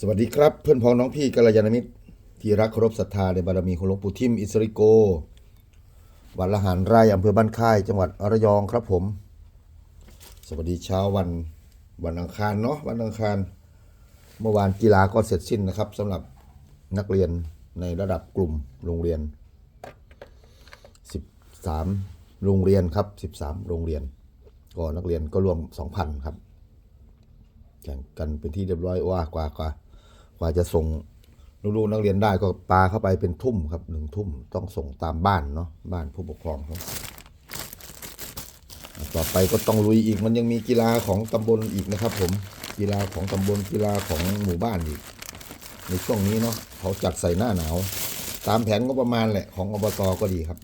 สวัสดีครับเพื่อนพ้องน้องพี่กัลยาณมิตร ที่รักเคารพศรัทธาในบารมีของหลวงปู่ทิมอิสริโก วัดละหารไร่อำเภอบ้านค่าย จังหวัดระยองครับผม สวัสดีเช้าวันวันอังคารเนาะวันอังคาร เมื่อวานกีฬาก็เสร็จสิ้นนะครับสำหรับนักเรียนในระดับกลุ่มโรงเรียน 13 โรงเรียนครับ 13 โรงเรียน ก็นักเรียนก็รวม 2,000 ครับแข่งกันเป็นที่เรียบร้อยว่ากว่ากว่า กว่าจะส่งลูกๆนักเรียนได้ก็ปาเข้าไปเป็นทุ่มครับหนึ่งทุ่มต้องส่งตามบ้านเนาะบ้านผู้ปกครองเขาต่อไปก็ต้องลุยอีกมันยังมีกีฬาของตำบลอีกนะครับ ผมกีฬาของตำบลกีฬาของหมู่บ้านอีก ในช่วงนี้เนาะเขาจัดใส่หน้าหนาว ตามแผนก็ประมาณแหละของอบตก็ดีครับ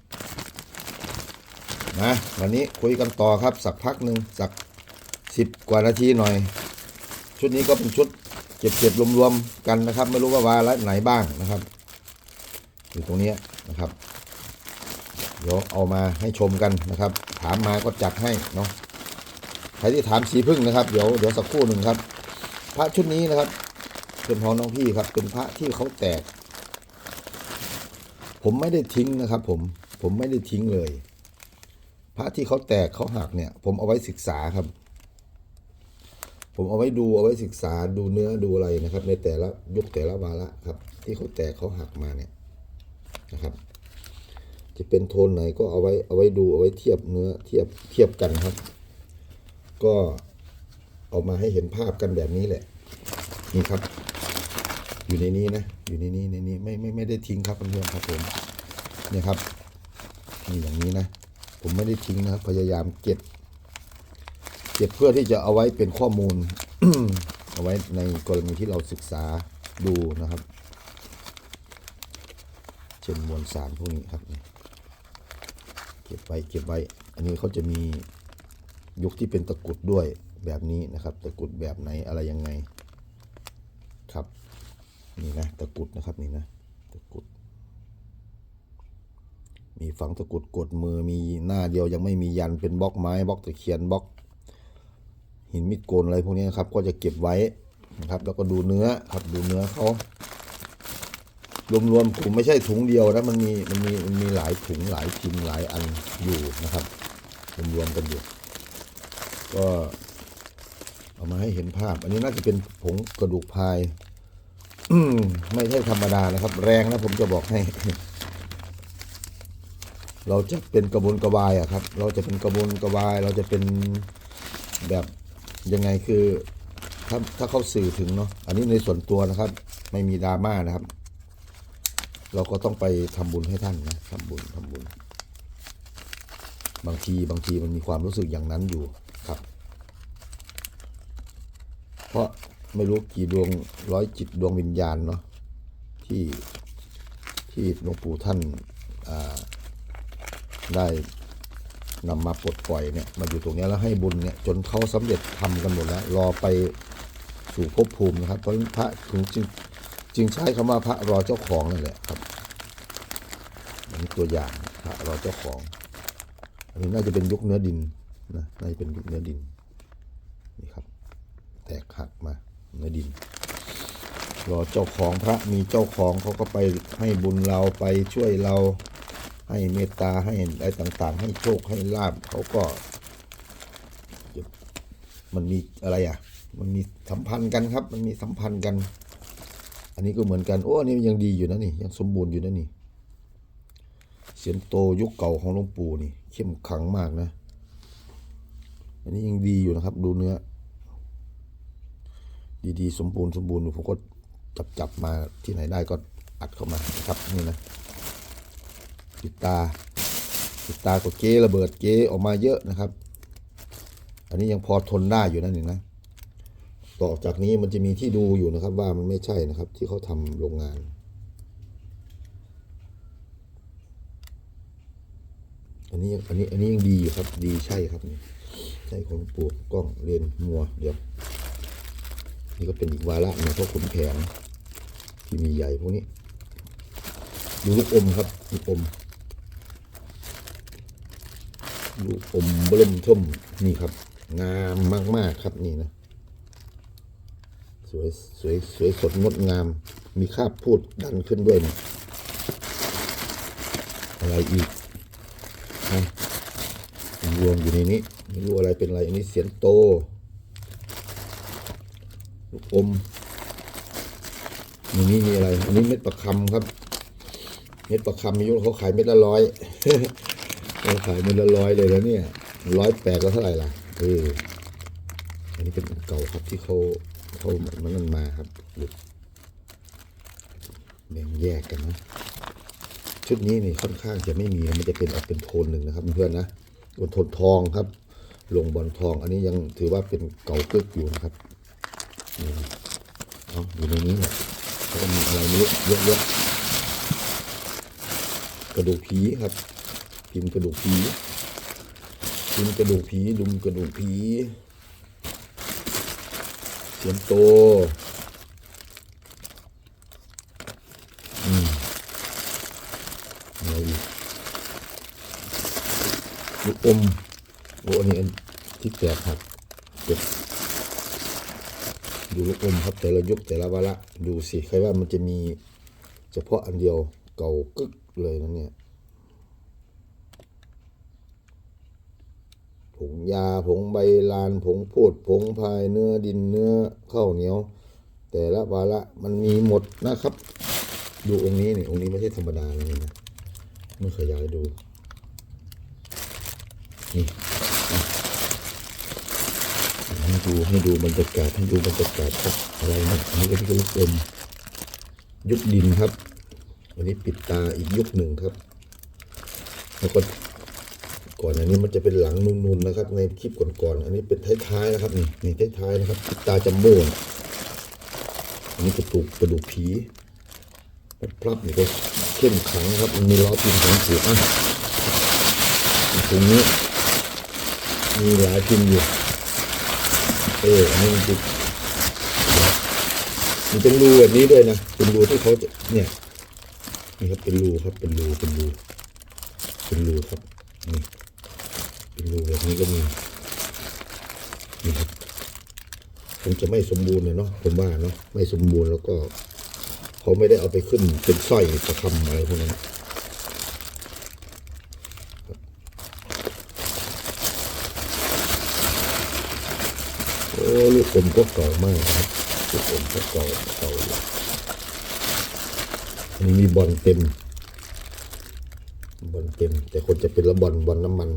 นะวันนี้คุยกันต่อครับสักพักหนึ่งสักสิบกว่านาทีหน่อย ชุดนี้ก็เป็นชุด เก็บเก็บรวมๆกันนะครับ ไม่รู้ว่าวาระไหนบ้างนะครับอยู่ตรงนี้นะครับ เดี๋ยวเอามาให้ชมกันนะครับ ถามมาก็จัดให้เนาะใครที่ถามสีพึ่งนะครับเดี๋ยวเดี๋ยวสักครู่หนึ่งครับ พระชุดนี้นะครับเป็นของน้องพี่ครับ เป็นพระที่เขาแตก ผมไม่ได้ทิ้งนะครับ ผมผมไม่ได้ทิ้งเลย พระที่เขาแตกเขาหักเนี่ย ผมเอาไว้ศึกษาครับ ผมเอาไว้ดูเอาไว้ศึกษาดูเนื้อดูอะไรนะครับ ในแต่ละยุคแต่ละวาระครับ ที่เขาแตกเขาหักมาเนี่ยนะครับ จะเป็นโทนไหนก็เอาไว้เอาไว้ดูเอาไว้เทียบเนื้อเทียบเทียบกันครับ ก็เอามาให้เห็นภาพกันแบบนี้แหละนี่ครับ อยู่ในนี้นะ อยู่ในนี้ในนี้ไม่ไม่ไม่ได้ทิ้งครับเพื่อนๆครับผมเนี่ยครับนี่อย่างนี้นะ ผมไม่ได้ทิ้งนะครับพยายามเก็บ เก็บเพื่อที่จะเอาไว้เป็นข้อมูล เอาไว้ในกรณีที่เราศึกษาดูนะครับ เช่นมวลสารพวกนี้ครับ เก็บไว้เก็บไว้ อันนี้เขาจะมียุคที่เป็นตะกุดด้วยแบบนี้นะครับ ตะกุดแบบไหนอะไรยังไงครับนี่นะตะกุดนะครับนี่นะตะกุด มีฝังตะกุดกดมือมีหน้าเดียวยังไม่มียันเป็นบล็อกไม้บล็อกตะเคียนบล็อก หินมิดโกนอะไรพวกนี้นะครับ ก็จะเก็บไว้นะครับ แล้วก็ดูเนื้อครับดูเนื้อเขารวมๆถุงไม่ใช่ถุงเดียวนะมันมีมันมีมันมีหลายถุงหลายพิมพ์หลายอันอยู่นะครับรวมๆกันอยู่ ก็เอามาให้เห็นภาพ อันนี้น่าจะเป็นผงกระดูกพายไม่ใช่ธรรมดานะครับ แรงนะผมจะบอกให้ เราจะเป็นกระบวนกระวายอะครับ เราจะเป็นกระบวนกระวาย เราจะเป็นแบบ ยังไงคือถ้าถ้าเขาสื่อถึงเนาะอันนี้ในส่วนตัวนะครับ ไม่มีดราม่านะครับ เราก็ต้องไปทำบุญให้ท่านนะทำบุญทำบุญ บางทีบางทีมันมีความรู้สึกอย่างนั้นอยู่ครับ เพราะไม่รู้กี่ดวงร้อยจิตดวงวิญญาณเนาะที่ที่หลวงปู่ท่านได้ นำมาปลดปล่อยเนี่ยมาอยู่ตรงนี้แล้วให้บุญเนี่ยจนเขาสำเร็จทำกันหมดแล้ว รอไปสู่ภพภูมินะครับ เพราะฉะนั้นพระถึงจึงจึงใช้คำว่าพระรอเจ้าของนั่นแหละครับอันนี้ตัวอย่างพระรอเจ้าของอันนี้น่าจะเป็นยุคเนื้อดินนะน่าจะเป็นยุคเนื้อดินนี่ครับ แตกหักมาเนื้อดิน รอเจ้าของพระมีเจ้าของเขาก็ไปให้บุญเราไปช่วยเรา ให้เมตตาให้อะไรต่างๆ ให้โชคให้ลาบเขาก็ มันมีอะไรอะ มันมีสัมพันธ์กันครับ มันมีสัมพันธ์กัน อันนี้ก็เหมือนกันโอ้อันนี้ยังดีอยู่นะนี่ยังสมบูรณ์อยู่นะนี่เสียนโตยุคเก่าของหลวงปู่นี่ เข้มขังมากนะอันนี้ยังดีอยู่นะครับ ดูเนื้อ ดีๆ สมบูรณ์สมบูรณ์ผมก็จับจับๆมาที่ไหนได้ก็อัดเข้ามาครับนี่นะ ปิดตาปิดตาก็เกระเบิดเกออกมาเยอะนะครับ อันนี้ยังพอทนได้อยู่นั่นเองนะ ต่อจากนี้มันจะมีที่ดูอยู่นะครับ ว่ามันไม่ใช่นะครับ ที่เขาทำโรงงาน อันนี้ยังอันนี้อันนี้ยังดีอยู่ครับ ดีใช่ครับนี่ใช่ของหลวงปู่กล้องเรียนมัวเดี๋ยวนี่ก็เป็นอีกวาระหนึ่งพวกขุนแผนที่มีใหญ่พวกนี้ ดูลูกอมครับลูกอม ลูกอมเบิ่มท่มนี่ครับ งามมาก ๆ ครับนี่นะ สวยสวยสวยสดงดงาม มีคาบพูดดันขึ้นด้วยนี่ยอะไรอีกฮะรวมอยู่ในนี้ไม่รู้อะไรเป็นอะไร อันนี้เสียนโตลูกอมในนี้มีอะไร อันนี้เม็ดประคำครับ เม็ดประคำอายุเขาขายเม็ดละร้อย เขาขายม็ดละร้อยเลยแล้วเนี่ยร้อยแปดแล้วเท่าไหร่ล่ะเอออันนี้เป็นเก่าครับที่เขาเขามันนั่นมาครับหลุดแบ่งแยกกันนะชุดนี้นี่ค่อนข้างจะไม่มีมันจะเป็นออกเป็นโทนหนึ่งนะครับเพื่อนนะบนโทนทองครับ ลงบอลทอง อันนี้ยังถือว่าเป็นเก่าเกึกอยู่นะครับเอาอยู่ในนี้เนี่ยก็มีอะไรไม่รู้เยอะแยะกระดูกผีครับ พิมพ์กระดูกผีพิมพ์กระดูกผีดุมกระดูกผีเสียงโตอะไรอีกลูกอมโอ้อันนี้อันที่แตกหักเก็บดูลูกอมครับแต่ละยุคแต่ละวาระดูสิ ใครว่ามันจะมีเฉพาะอันเดียวเก่ากึกเลยนะเนี่ย งยาผงใบลานผงพูดผงพายเนื้อดินเนื้อข้าวเหนียว แต่ละวาระมันมีหมดนะครับ ดูองค์นี้นี่องค์นี้ไม่ใช่ธรรมดาเลยนะเมื่อขยายดูนี่ให้ดูให้ดูบรรยากาศให้ดูบรรยากาศครับอะไรนะอันนี้ก็ที่ลูกอมยุคดินครับอันนี้ปิดตาอีกยุคหนึ่งครับ แล้วก็ ก่อนอันนี้มันจะเป็นหลังนูนๆนะครับ ในคลิปก่อนๆอันนี้เป็นท้ายๆนะครับนี่นี่ท้ายๆนะครับตาจมโบ้อันนี้กระดูกกระดูกผีพลับนี่ก็เข้มขังครับมีล้อพิมพ์ของผูอะตรงนี้มีหลายพิมพ์อยู่เอออันนี้มันจะมันเป็นรูแบบนี้ด้วยนะเป็นรูที่เขาจะเนี่ยนี่ครับเป็นรูครับเป็นรูเป็นรูเป็นรูครับนี่ เป็นรูแบบนี้ก็มีนี่ครับคงจะไม่สมบูรณ์เลยเนาะผมว่าเนาะไม่สมบูรณ์แล้วก็เขาไม่ได้เอาไปขึ้นเป็นสร้อยประคำอะไรพวกนั้นโอ้ลูกผมก็เก่ามากครับลูกผมก็เก่าเก่าอยู่อันนี้มีบอลเต็มบอลเต็ม แต่คนจะเป็นละบอลบอลน้ำมัน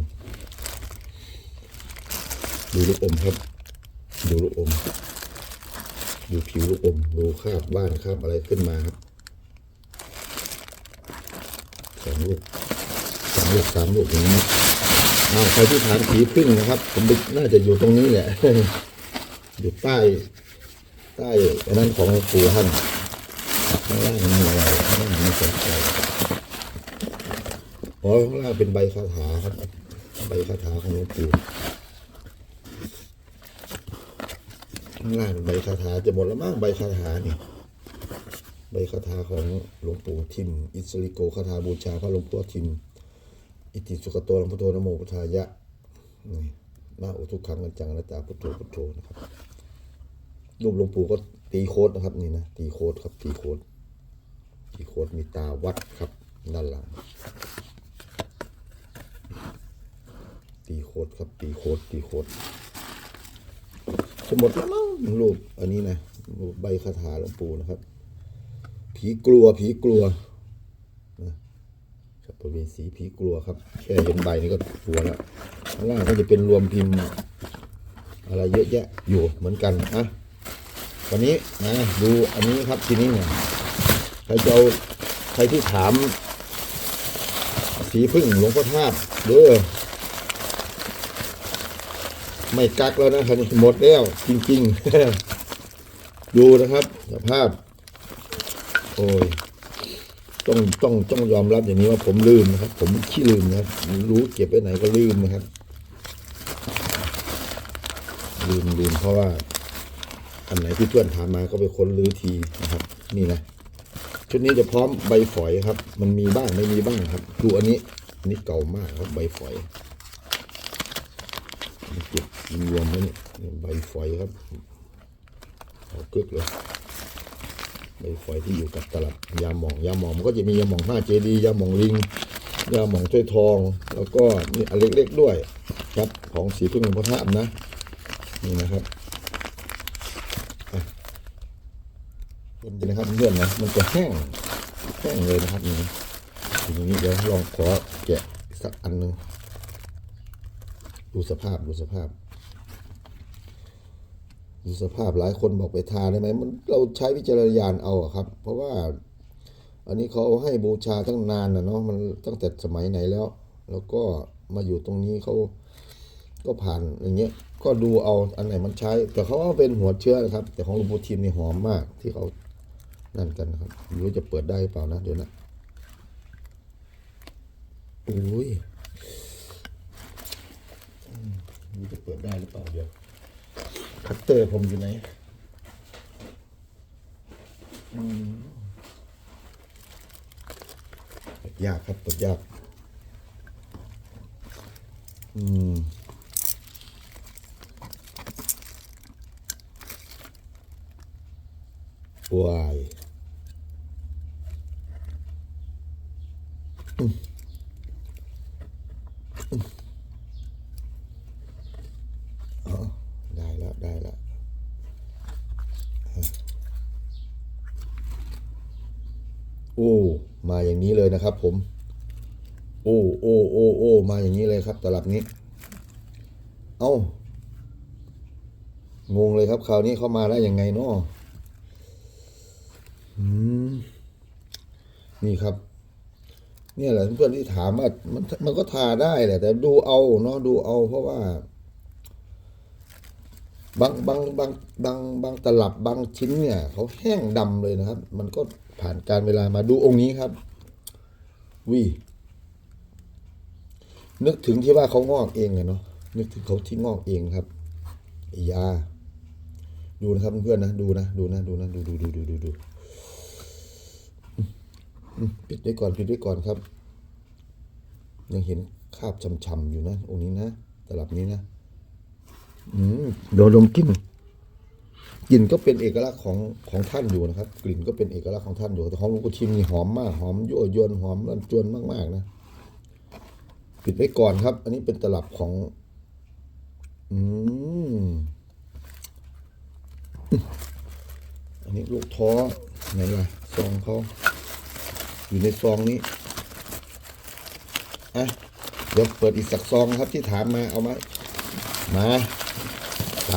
ดูลูกอมครับ ดูลูกอม ดูผิวลูกอม ดูคราบบ้านคราบอะไรขึ้นมาครับสองลูกสามลูกสามลูกอย่างนี้อ้าวใครที่ถามผีพึ่งนะครับ ผมน่าจะอยู่ตรงนี้แหละ อยู่ใต้ ใต้อันนั้นของหลวงปู่ท่านข้างล่างมีอะไรข้างล่างมีสนใจอ๋อข้างล่างเป็นใบคาถาครับ ใบคาถาของหลวงปู่ ข้างล่างใบคาถาจะหมดแล้วมั้งใบคาถาเนี่ยใบคาถาของหลวงปู่ทิม อิสริโกคาถาบูชาพระหลวงพ่อทิม อิติสุขโตหลวงพ่อโตนโมพุทธายะนี่นาอุทุกขังกันจังนะจาพุทโธพุทโธนะครับรูปหลวงปู่ก็ตีโคดนะครับนี่นะตีโคดครับตีโคดตีโคดมีตาวัดครับด้านหลัง ตีโคดครับตีโคดตีโคด จะหมดแล้วมั้งรูปอันนี้นะรูปใบคาถาหลวงปู่นะครับ ผีกลัวผีกลัวนะครับประเวสีผีกลัวครับ แค่เห็นใบนี้ก็กลัวแล้วข้างล่างก็จะเป็นรวมพิมพ์ อะไรเยอะแยะอยู่เหมือนกันอะวันนี้นะดูอันนี้ครับทีนี้เนี่ยใครจะเอาใครที่ถาม สีพึ่งหลวงพ่อธาตุเด้อ ไม่กักแล้วนะครับหมดแล้วจริงๆ ดูนะครับสภาพ โอ้ยต้องต้องต้องยอมรับอย่างนี้ว่าผมลืมนะครับ ผมขี้ลืมนะครับรู้เก็บไว้ไหนก็ลืมนะครับ ลืมลืมเพราะว่าอันไหนที่เพื่อนถามมาก็ไปค้นรื้อทีนะครับ นี่นะชุดนี้จะพร้อมใบฝอยครับ มันมีบ้างไม่มีบ้างครับ ดูอันนี้อันนี้เก่ามากครับใบฝอย เก็บรวมไว้นี่ยใบฝอยครับเอากึกเลยใบฝอยที่อยู่กับตลับยาหมองยาหมองมันก็จะมียาหมองห้าเจดียาหมองลิงยาหมองถ้วยทอง แล้วก็มีอันเล็กๆด้วยครับของสีพึ่งหลวงพ่อท่ามนะนี่นะครับเป็นนะครับเพื่อนนะมันจะแห้งแห้งเลยนะครับนี่ทีนี้เดี๋ยวลองขอแกะสักอันหนึ่ง ดูสภาพดูสภาพดูสภาพหลายคนบอกไปทาได้ไหมมันเราใช้วิจารณญาณเอาครับ เพราะว่า อันนี้เขาให้บูชาตั้งนานนะเนาะมันตั้งแต่สมัยไหนแล้ว แล้วก็มาอยู่ตรงนี้เขาก็ผ่านอย่างเงี้ย ก็ดูเอาอันไหนมันใช้ แต่เขาว่าเป็นหัวเชื้อนะครับ แต่ของหลวงปู่ทิมนี่หอมมากที่เขานั่นกันนะครับไม่รู้จะเปิดได้หรือเปล่านะเดี๋ยวนะอุ้ย มไม่จะเปิดได้หรือเปล่าเดี๋ยวคัตเตอร์ผมอยู่ไหนเปิดยากครับเปิดยาก อืมวายอืมอืมอ๋อ ได้แล้ว ได้แล้ว โอ้ มาอย่างนี้เลยนะครับ ผม โอ้โอ้โอ้โอ้มาอย่างนี้เลยครับตลับนี้ เอ้างงเลยครับคราวนี้เข้ามาได้ยังไงเนาะนี่ครับ เนี่ยแหละเพื่อนที่ถามว่ามันมันก็ทาได้แหละแต่ดูเอาเนาะดูเอาเพราะว่า บางบางบางบางบางตลับบางชิ้นเนี่ยเขาแห้งดำเลยนะครับ มันก็ผ่านการเวลามาดูองค์นี้ครับวินึกถึงที่ว่าเขางอกเองเนาะนึกถึงเขาที่งอกเองครับยาดูนะครับเพื่อนๆนะดูนะดูนะดูนะดูดูดูดูดูดูปิดไว้ก่อนปิดไว้ก่อนครับ ยังเห็นคราบช้ำๆอยู่นะองค์นี้นะตลับนี้นะ โดนลมกลิ่นกลิ่นก็เป็นเอกลักษณ์ของของท่านอยู่นะครับ กลิ่นก็เป็นเอกลักษณ์ของท่านอยู่แต่ของหลวงปู่ทิมนี่หอมมากหอมยั่วยวนหอมรันจวนมากๆนะปิดไว้ก่อนครับ อันนี้เป็นตลับของ อืมอันนี้ลูกท้อไหนล่ะซองเขาอยู่ในซองนี้อะเดี๋ยวเปิดอีกสักซองครับที่ถามมาเอามามา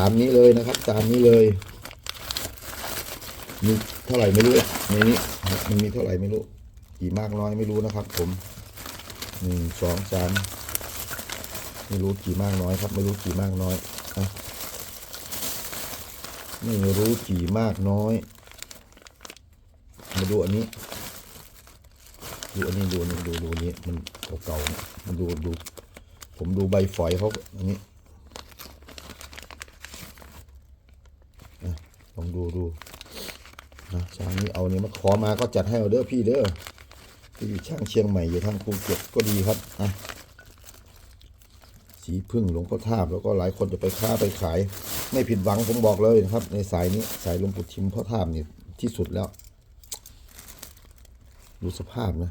ามนี้เลยนะครับตามนี้เลยมีเท่าไหร่ไม่รู้ในนี้มันมีเท่าไหร่ไม่รู้กี่มากน้อยไม่รู้นะครับ ผมหนึ่งสองสามไม่รู้กี่มากน้อยครับ ไม่รู้กี่มากน้อยอะไม่รู้กี่มากน้อย มาดูอันนี้ดูอันนี้ดูนี่ดูดูอันนี้มันเก่าๆเนี่ยมันดูดู ผมดูใบฝอยเขาอันนี้ ล องดูดูนะช้างนี้เอาเนี่ยมาขอมาก็จัดให้เอาเด้อพี่เด้อที่อยู่ช่างเชียงใหม่อยู่ทางภูเก็ตก็ดีครับนะสีพึ่งหลวงพ่อท่าแล้วก็หลายคนจะไปค้าไปขาย ไม่ผิดหวังผมบอกเลยนะครับ ในสายนี้สายหลวงปู่ทิมพ่อท่าบนี่ยที่สุดแล้ว ดูสภาพนะ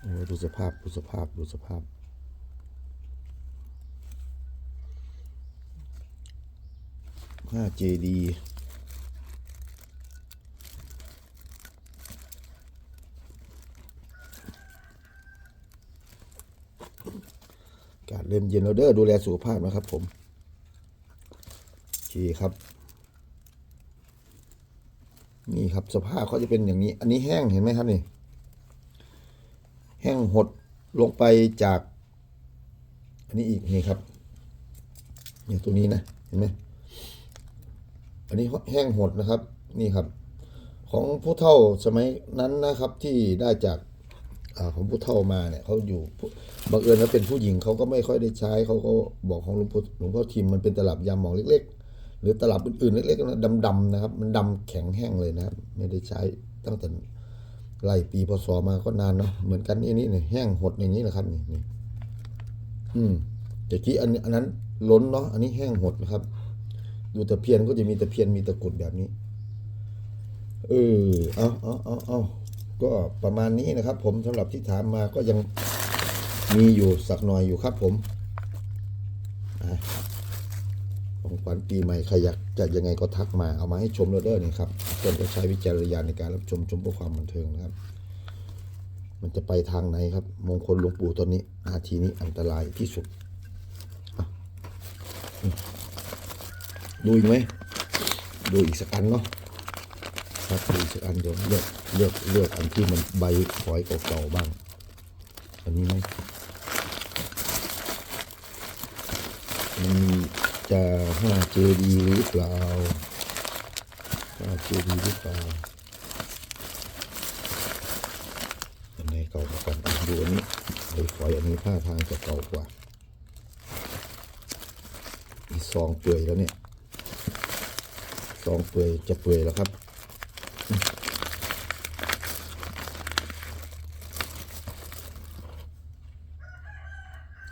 โอ้ดูสภาพดูสภาพดูสภาพ ห้าเจดีกาศเริ่มเย็นแล้วเด้อดูแลสุขภาพนะครับผมโอเคครับ นี่ครับสภาพเขาจะเป็นอย่างนี้ อันนี้แห้งเห็นไหมครับนี่ แห้งหดลงไปจาก อันนี้อีกนี่ครับเนี่ยตัวนี้นะ เห็นไหม อันนี้แห้งหดนะครับนี่ครับ ของผู้เฒ่าสมัยนั้นนะครับที่ได้จากอของผู้เฒ่ามาเนี่ยเขาอยู่บังเอิญว่าเป็นผู้หญิงเขาก็ไม่ค่อยได้ใช้เขาก็บอกของหลวงพ่อหลวงพ่อทิมมันเป็นตลับยาหมองเล็ก ๆ หรือตลับอื่นๆเล็กๆนะดำๆนะครับ มันดำแข็งแห้งเลยนะครับ ไม่ได้ใช้ตั้งแต่ไล่ปีพศมาก็นานเนาะเหมือนกันนี่นี่เนี่ยแห้งหดอย่างนี้แหละครับนี่นี่อืมแต่ที่อันอันนั้นล้นเนาะอันนี้แห้งหดนะครับ ดูตะเพียนก็จะมีตะเพียนมีตะกุดแบบนี้ เออ เอาเอาเอาเอาก็ประมาณนี้นะครับ ผมสำหรับที่ถามมาก็ยังมีอยู่สักหน่อยอยู่ครับ ผมอะของขวัญปีใหม่ใครอยากจะยังไงก็ทักมาเอามาให้ชมเด้อๆนี่ครับต้นก็ใช้วิจารณญาณในการรับชมชมเพื่อความบันเทิงนะครับ มันจะไปทางไหนครับ มงคลหลวงปู่ตอนนี้นาทีนี้อันตรายที่สุดอะอืม ดูอีกไหมดูอีกสักอันเนาะครับดูสักอันเดียวเลือกเลือกเลือกอันที่มันใบฝอยเก่าๆบ้าง อันนี้ไหมมันมีจะห้าเจดีหรือเปล่าห้าเจดีหรือเปล่าอันไหนเก่ากว่ากันอะดูอันนี้ใบฝอยอันนี้ผ้าทางจะเก่ากว่าอีซองเปื่อยแล้วเนี่ย ซองเปื่อยจะเปื่อยแล้วครับ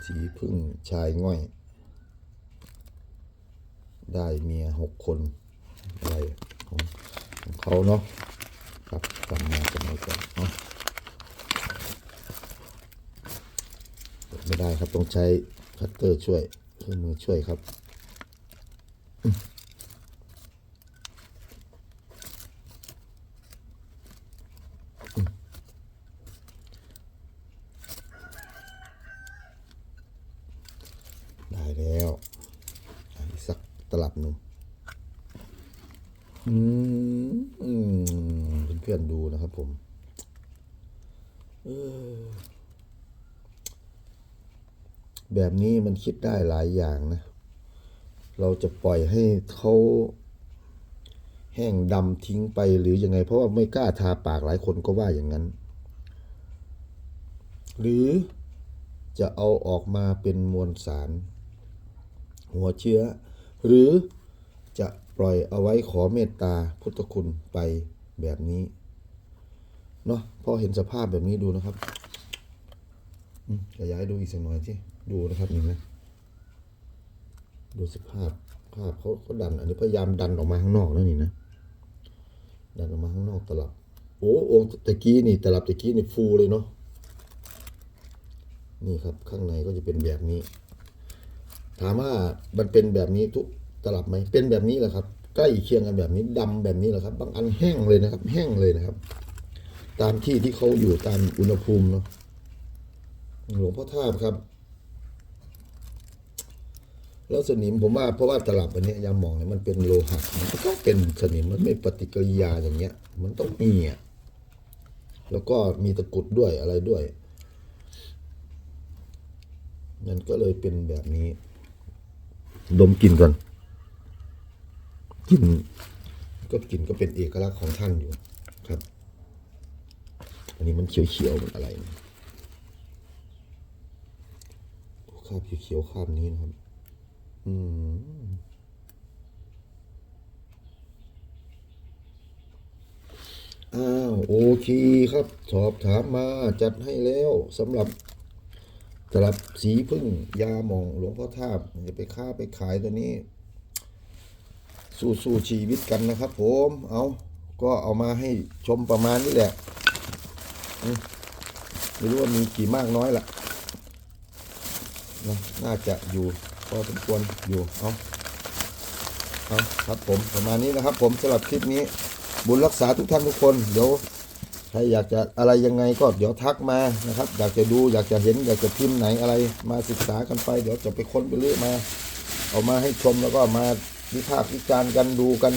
สีพึ่งชายง่อย ได้เมียหกคน อะไรของของเขาเนาะครับทำมาสมัยก่อนเนาะเปิดไม่ได้ครับต้องใช้คัตเตอร์ช่วยเครื่องมือช่วยครับอืมอืมได้ แล้วอีกสักตลับหนึ่งอืมเพื่อนๆดูนะครับผมแบบนี้มันคิดได้หลายอย่างนะ เราจะปล่อยให้เขาแห้งดำทิ้งไปหรือยังไง เพราะว่าไม่กล้าทาปากหลายคนก็ว่าอย่างนั้น หรือจะเอาออกมาเป็นมวลสาร หัวเชื้อ หรือจะปล่อยเอาไว้ขอเมตตาพุทธคุณไปแบบนี้เนาะพอเห็นสภาพแบบนี้ดูนะครับอืมขยายดูอีกสักหน่อยที่ดูนะครับนี่นะดูสภาพภาพเขาเขาดัน อันนี้พยายามดันออกมาข้างนอกนะนี่นะดันออกมาข้างนอกตลับ โอ้องค์ตะกี้นี่ตลับตะกี้นี่ฟูเลยเนาะนี่ครับข้างในก็จะเป็นแบบนี้ ถามว่ามันเป็นแบบนี้ทุกตลับไหมเป็นแบบนี้แหละครับใกล้เคียงกันแบบนี้ดำแบบนี้แหละครับ บางอันแห้งเลยนะครับ แห้งเลยนะครับ ตามที่ที่เขาอยู่ตามอุณหภูมิเนาะหลวงพ่อท่าครับ แล้วสนิมผมว่าเพราะว่าตลับอันนี้ยามองเนี่ยมันเป็นโลหะมันก็เป็นสนิมมันไม่ปฏิกิริยาอย่างเงี้ย มันต้องมีอะแล้วก็มีตะกุดด้วยอะไรด้วยมันก็เลยเป็นแบบนี้ ดมกลิ่นก่อนกลิ่นก็กลิ่นก็เป็นเอกลักษณ์ของท่านอยู่ครับ อันนี้มันเขียวๆมันอะไรนะคาบเขียวๆคราบนี้นะครับ อืมอ้าวโอเคครับ สอบถามมาจัดให้แล้วสำหรับ สำหรับสีพึ่งยาหมองหลวงพ่อท่าบอย่าไปค้าไปขายตัวนี้ สู้สู้ชีวิตกันนะครับผม เอาก็เอามาให้ชมประมาณนี้แหละไม่รู้ว่ามีกี่มากน้อยละนะน่าจะอยู่พอสมควรอยู่เอาเอาครับผมประมาณนี้นะครับผมสำหรับคลิปนี้ บุญรักษาทุกท่านทุกคนเดี๋ยว ใครอยากจะอะไรยังไงก็เดี๋ยวทักมานะครับ อยากจะดูอยากจะเห็น อยากจะพิมพ์ไหนอะไร มาศึกษากันไป เดี๋ยวจะไปค้นไปเรื่อยมา เอามาให้ชมแล้วก็มาวิพากษ์วิจารณ์กันดูกัน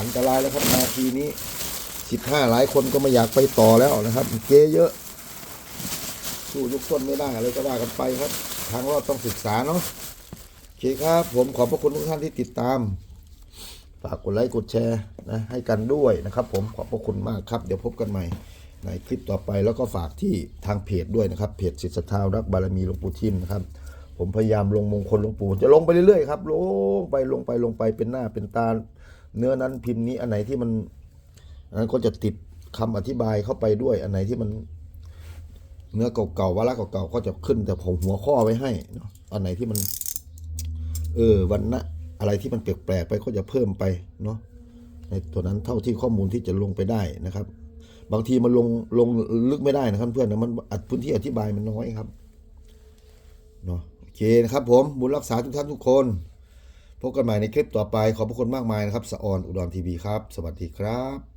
อันตรายแล้วครับนาทีนี้สิบห้าหลายคนก็ไม่อยากไปต่อแล้วนะครับ เกเยอะสู้ยุคต้นไม่ได้อะไรก็ว่ากันไปครับ ทางรอดต้องศึกษาเนาะโอเคครับ ผมขอบพระคุณทุกท่านที่ติดตาม ฝากกดไลค์กดแชร์นะให้กันด้วยนะครับ ผมขอบพระคุณมากครับ เดี๋ยวพบกันใหม่ในคลิปต่อไปแล้วก็ฝากที่ทางเพจด้วยนะครับ เพจสิทธิศรัทธารักบารมีหลวงปู่ทิมนะครับ ผมพยายามลงมงคลหลวงปู่จะลงไปเรื่อยๆครับลงไปลงไปลงไปเป็นหน้าเป็นตาเนื้อนั้นพิมพ์นี้อันไหนที่มันอันนั้นก็จะติดคำอธิบายเข้าไปด้วยอันไหนที่มัน เนื้อเก่าๆวาระเก่าๆก็จะขึ้นแต่ของหัวข้อไว้ให้เนาะอันไหนที่มัน เออวันนะ อะไรที่มันแปลกๆไปก็จะเพิ่มไปเนาะในตัวนั้นเท่าที่ข้อมูลที่จะลงไปได้นะครับ บางทีมันลงลงลึกไม่ได้นะครับเพื่อนนะมันอัดพื้นที่อธิบายมันน้อยครับเนาะโอเคนะครับผมบุญรักษาทุกท่านทุกคนพบกันใหม่ในคลิปต่อไปขอบพระคุณมากมายนะครับสะออนอุดรทีวีครับ สวัสดีครับ